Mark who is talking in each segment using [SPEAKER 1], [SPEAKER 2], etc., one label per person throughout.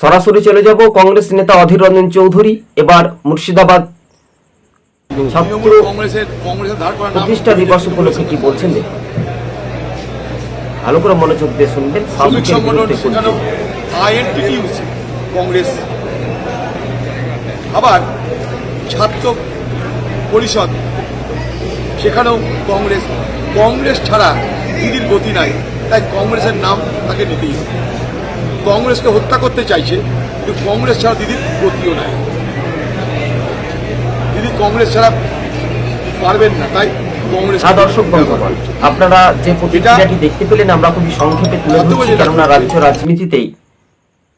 [SPEAKER 1] সরাসরি চলে যাব কংগ্রেস নেতা অধীর রঞ্জন চৌধুরী। এবার মুর্শিদাবাদ ছাত্র প্রতিষ্ঠা দিবস উপলক্ষে কি বলছেন ভালো করে মনোযোগ দিয়ে শুনবেন
[SPEAKER 2] কংগ্রেস। আবার ছাত্র পরিষদ সেখানেও কংগ্রেস। কংগ্রেস ছাড়া দিদির গতি নাই তাই কংগ্রেসের নাম তাকে নিতেই হবে। কংগ্রেসকে হত্যা করতে চাইছে কিন্তু কংগ্রেস ছাড়া দিদির গতিও নাই। দিদি কংগ্রেস ছাড়া পারবেন না তাই কংগ্রেস
[SPEAKER 1] হ্যাঁ দর্শক বন্ধুগণ আপনারা যে প্রতিক্রিয়াটি দেখতে পেলেন আমরা খুবই সংক্ষেপে তুলে ধরছি কেননা রাজ্য রাজনীতিতেই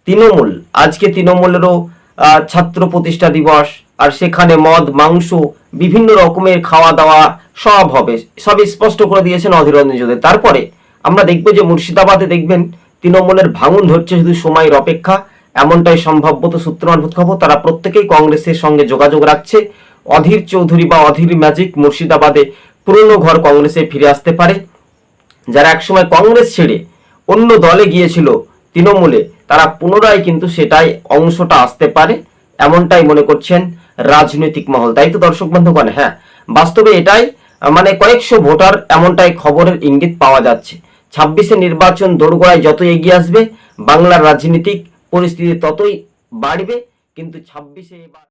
[SPEAKER 1] তৃণমূল আজকে তৃণমূলেরও আহ, ছাত্র প্রতিষ্ঠা দিবস আর সেখানে মদ মাংস বিভিন্ন রকমের খাওয়া দাওয়া সব হবে সব স্পষ্ট করে দিয়েছেন অধীর রঞ্জন তারপরে আমরা দেখব যে মুর্শিদাবাদে দেখবেন তৃণমূলের ভাঙন ধরছে শুধু সময়ের অপেক্ষা। এমনটাই সম্ভাব্যত সূত্র মারফত খবর তারা প্রত্যেকেই কংগ্রেসের সঙ্গে যোগাযোগ রাখছে। অধীর চৌধুরী বা অধীর ম্যাজিক মুর্শিদাবাদে পুরনো ঘর কংগ্রেসে ফিরে আসতে পারে। যারা একসময় কংগ্রেস ছেড়ে অন্য দলে গিয়েছিল তৃণমূলে, তারা পুনরায় কিন্তু সেটাই অংশটা আসতে পারে। এমনটাই মনে করছেন রাজনৈতিক মহল। তাই তো দর্শক বন্ধুগণ হ্যাঁ বাস্তবে এটাই মানে কয়েকশো ভোটার এমনটাই খবরের ইঙ্গিত পাওয়া যাচ্ছে। ছাব্বিশে নির্বাচন দোরগোড়ায় যত এগিয়ে আসবে বাংলার রাজনীতিক পরিস্থিতি ততই বাড়বে কিন্তু ছাব্বিশে এবার